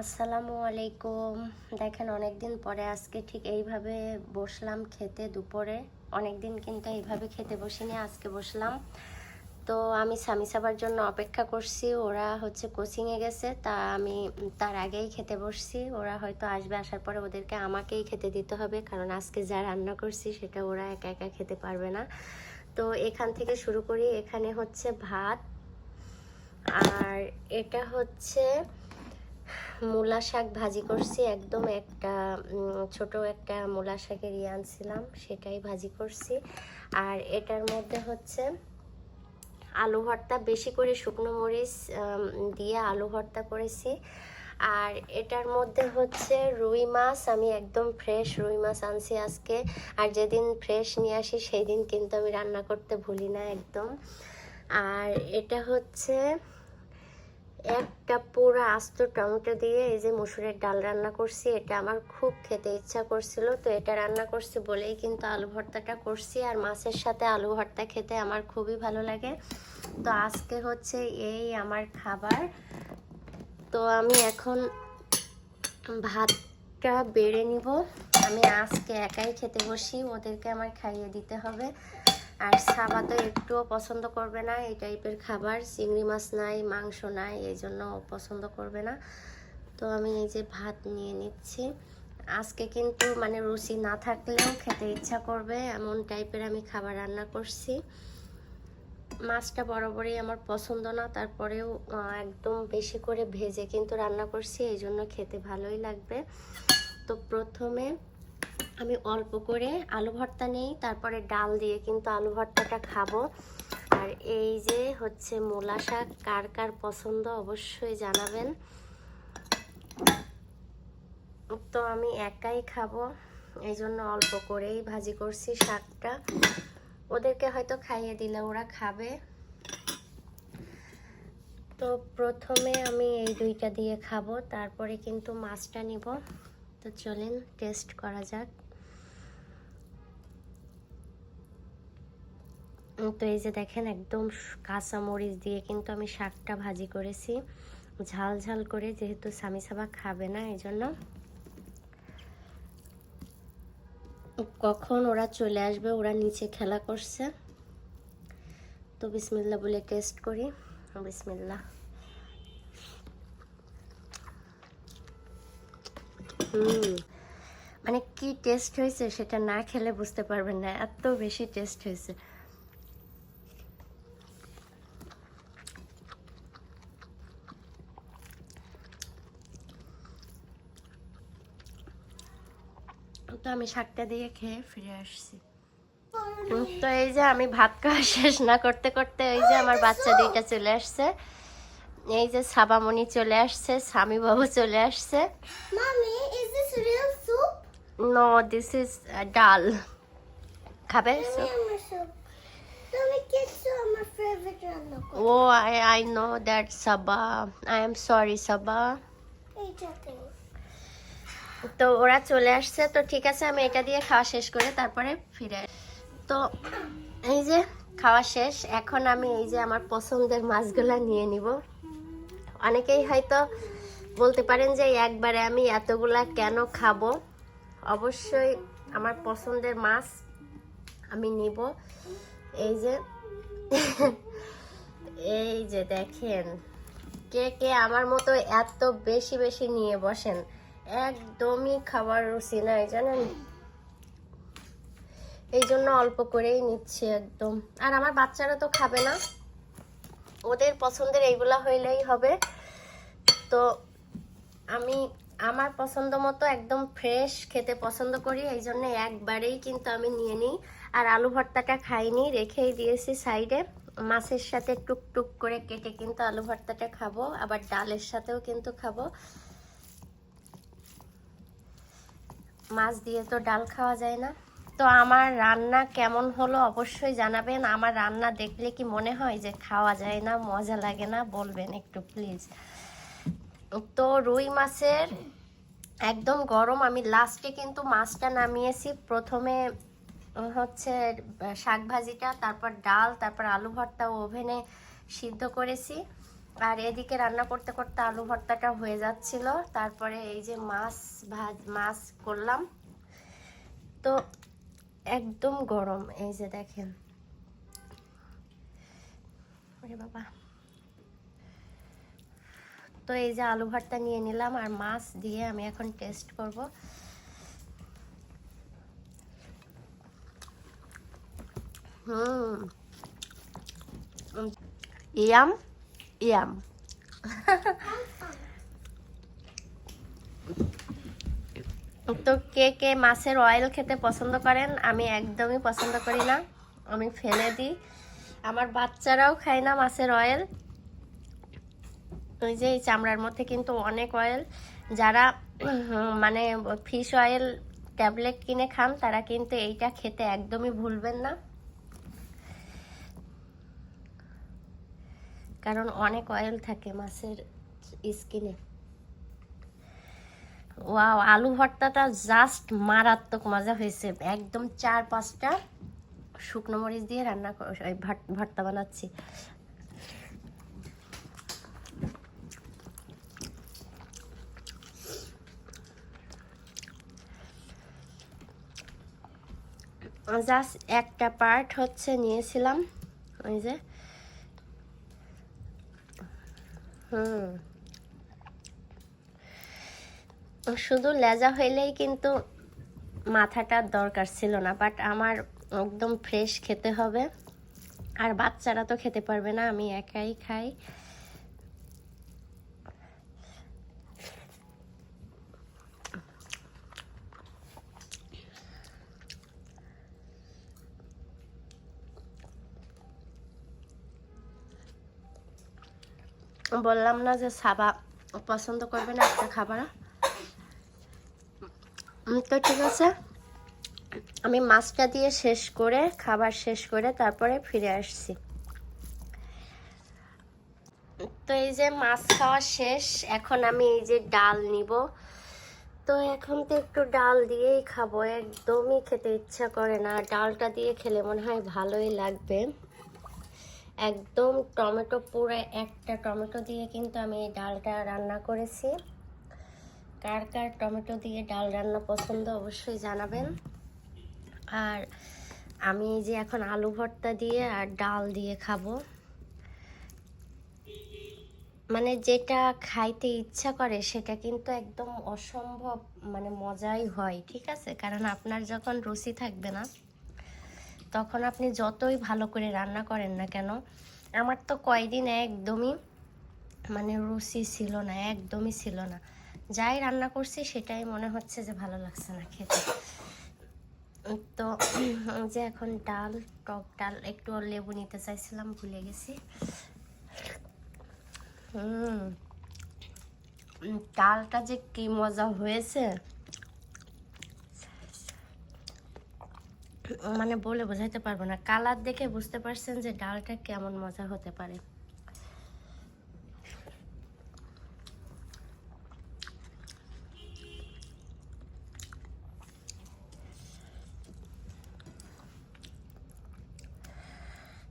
আসসালামু আলাইকুম। দেখেন অনেক দিন পরে আজকে ঠিক এইভাবে বসলাম খেতে দুপুরে। অনেক দিন কিন্তু এইভাবে খেতে বসিনি, আজকে বসলাম। তো আমি স্বামী সাবার জন্য অপেক্ষা করছি, ওরা হচ্ছে কোচিংয়ে গেছে, তা আমি তার আগেই খেতে বসছি। ওরা হয়তো আসবে আসার পরে ওদেরকে আমাকেই খেতে দিতে হবে, কারণ আজকে যা রান্না করছি সেটা ওরা একা একা খেতে পারবে না। তো এখান থেকে শুরু করি, এখানে হচ্ছে ভাত, আর এটা হচ্ছে মূলা শাক ভাজি করছি, একদম একটা ছোট একটা মূলা শাকের ইয়ে আনছিলাম, সেটাই ভাজি করছি। আর এটার মধ্যে হচ্ছে আলু ভর্তা, বেশি করে শুকনো মরিচ দিয়ে আলু ভর্তা করেছি। আর এটার মধ্যে হচ্ছে রুই মাছ, আমি একদম ফ্রেশ রুই মাছ আনছি আজকে। আর যেদিন ফ্রেশ নিয়ে আসি সেই দিন কিন্তু আমি রান্না করতে ভুলি না একদম। আর এটা হচ্ছে একটা পুরো আস্ত টমেটো দিয়ে এই যে মসুরের ডাল রান্না করছি, এটা আমার খুব খেতে ইচ্ছা করছিল। তো এটা রান্না করছি বলেই কিন্তু আলু ভর্তাটা করছি, আর মাছের সাথে আলু ভর্তা খেতে আমার খুবই ভালো লাগে। তো আজকে হচ্ছে এই আমার খাবার। তো আমি এখন ভাতটা বেড়ে নিব। আমি আজকে একাই খেতে বসি, ওদেরকে আমার খাইয়ে দিতে হবে। আর সাবা তো একটুও পছন্দ করবে না, এই টাইপের খাবার। চিংড়ি মাছ নাই, মাংস নাই, এই জন্য পছন্দ করবে না। তো আমি এই যে ভাত নিয়ে নিচ্ছি। আজকে কিন্তু মানে রুচি না থাকলেও খেতে ইচ্ছা করবে, এমন টাইপের আমি খাবার রান্না করছি। মাছটা বরাবরই আমার পছন্দ না, তারপরেও একদম বেশি করে ভেজে কিন্তু রান্না করছি, এই জন্য খেতে ভালোই লাগবে। তো প্রথমে আমি অল্প করে আলু ভর্তা নেই, তারপরে ডাল দিয়ে কিন্তু আলু ভর্তাটা খাব। আর এই যে হচ্ছে মূলা শাক, কার কার পছন্দ অবশ্যই জানাবেন। তো আমি একাই খাব, এই জন্য অল্প করেই ভাজি করছি শাকটা। ওদেরকে হয়তো খাইয়ে দিলে ওরা খাবে। তো প্রথমে আমি এই দুইটা দিয়ে খাব, তারপরে কিন্তু মাছটা নিব। তো চলেন, টেস্ট করা যাক। তো এই যে দেখেন একদম কাঁচা মরিচ দিয়ে কিন্তু আমি শাকটা ভাজি করেছি। ঝাল ঝাল করে যেহেতু স্বামী সাবা খাবে না, এই জন্য কখন ওরা চলে আসবে, ওরা নিচে খেলা করছে। তো বিসমিল্লা বলে টেস্ট করি। বিসমিল্লা হুম মানে কি টেস্ট হয়েছে সেটা না খেলে বুঝতে পারবেন না, এত বেশি টেস্ট হয়েছে। তো আমি শাকটা দিয়ে খেয়ে ফিরে আসছি। তো এই যে আমি ভাত খাওয়া শেষ না করতে করতে এই যে আমার বাচ্চা দুইটা চলে আসছে। এই যে সাবামণি চলে আসছে স্বামী বাবু চলে আসছে? No this is dal. খাবে। ও I I know that Saba I am sorry Saba. তো ওরা চলে আসছে, তো ঠিক আছে, আমি এটা দিয়ে খাওয়া শেষ করে তারপরে ফিরে তো এই যে খাওয়া শেষ, এখন আমি এই যে আমার পছন্দের মাছগুলো নিয়ে নিব। অনেকেই হয়তো বলতে পারেন যে একবারে আমি এতগুলা কেন খাব? অবশ্যই আমার পছন্দের মাছ আমি নিব। এই যে এই যে দেখেন, কে কে আমার মতো এত বেশি বেশি নিয়ে বসেন। একদমই খাবার রুচি নাই, জানেন? এই জন্য অল্প করেই নিচ্ছি একদম। আর আমার বাচ্চারা তো খাবে না। ওদের পছন্দের এইগুলা হইলেই হবে। তো আমি আমার পছন্দ মতো একদম ফ্রেশ খেতে পছন্দ করি, এই জন্য একবারেই কিন্তু আমি নিয়ে নিই। আর আলু ভর্তাটা খাইনি, রেখেই দিয়েছি সাইডে। মাছের সাথে টুকটুক করে কেটে কিন্তু আলু ভর্তাটা খাব, আবার ডালের সাথেও কিন্তু খাব। মাছ দিয়ে তো ডাল খাওয়া যায় না। তো আমার রান্না কেমন হলো অবশ্যই জানাবেন। আমার রান্না দেখলে কি মনে হয় যে খাওয়া যায় না, মজা লাগে না? বলবেন একটু প্লিজ তো রুই মাছের একদম গরম। আমি লাস্টে কিন্তু মাছটা নামিয়েছি। প্রথমে হচ্ছে শাক ভাজিটা তারপর ডাল, তারপর আলু ভর্তা ওভেনে সিদ্ধ করেছি। আর এদিকে রান্না করতে করতে আলু ভর্তাটা হয়ে যাচ্ছিল। তারপরে এই যে মাছ ভাজ, মাছ করলাম। তো একদম গরম, এই যে দেখেন। বাবা। তো এই যে আলু ভর্তা নিয়ে নিলাম আর মাছ দিয়ে আমি এখন টেস্ট করব। হুম। ইয়াম। ইয়াম তো কে কে মাছের অয়েল খেতে পছন্দ করেন, আমি একদমই পছন্দ করি না। আমি ফেলে দিই। আমার বাচ্চারাও খায় না মাছের অয়েল ওই যে এই চামড়ার মধ্যে কিন্তু অনেক অয়েল যারা মানে ফিশ অয়েল ট্যাবলেট কিনে খান, তারা কিন্তু এইটা খেতে একদমই ভুলবেন না। কারণ অনেক অয়েল থাকে মাছের স্কিনে ওয়াও আলু ভর্তাটা জাস্ট মারাত্মক মজা হয়েছে। একদম চার পাঁচটা শুকনো মরিচ দিয়ে রান্না ভর্তা বানাচ্ছি। জাস্ট একটা পার্ট হচ্ছে নিয়েছিলাম, ওই যে শুধু লেজা হইলেই কিন্তু মাথাটার দরকার ছিল না বাট আমার একদম ফ্রেশ খেতে হবে। আর বাচ্চারা তো খেতে পারবে না, আমি একাই খাই। বললাম না যে সাবা পছন্দ করবে না একটা খাবার। তো ঠিক আছে। আমি মাছটা দিয়ে শেষ করে, খাবার শেষ করে তারপরে ফিরে আসছি। তো এই যে মাছ খাওয়া শেষ, এখন আমি এই যে ডাল নিব। তো এখন তো একটু ডাল দিয়েই খাব, একদমই খেতে ইচ্ছা করে না। ডালটা দিয়ে খেলে মনে হয় ভালোই লাগবে। একদম টমেটো পুরো একটা টমেটো দিয়ে কিন্তু আমি এই ডালটা রান্না করেছি। কার কার টমেটো দিয়ে ডাল রান্না পছন্দ অবশ্যই জানাবেন। আর আমি যে এখন আলু ভর্তা দিয়ে আর ডাল দিয়ে খাব। মানে যেটা খাইতে ইচ্ছা করে সেটা কিন্তু একদম অসম্ভব মানে মজাই হয়, ঠিক আছে? কারণ আপনার যখন রুচি থাকবে না তখন আপনি যতই ভালো করে রান্না করেন না কেন, আমার তো কয়দিন একদমই মানে রুচি ছিল না, একদমই ছিল না। যাই রান্না করছি সেটাই মনে হচ্ছে যে ভালো লাগছে না খেতে। তো যে এখন ডাল, টক ডাল, একটু লেবু নিতে চাইছিলাম, ভুলে গেছি। ডালটা যে কি মজা হয়েছে। মানে বলে বোঝাইতে পারব না। কালার দেখে বুঝতে পারছেন যে ডালটা কেমন মজা হতে পারে।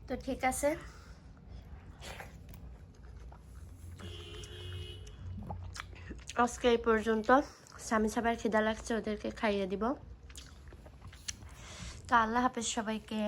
তো ঠিক আছে। আজকে এই পর্যন্ত। স্বামী সবার খিদা লাগছে, ওদেরকে খাইয়ে দিব। আল্লাহ হাফেজ সবাইকে।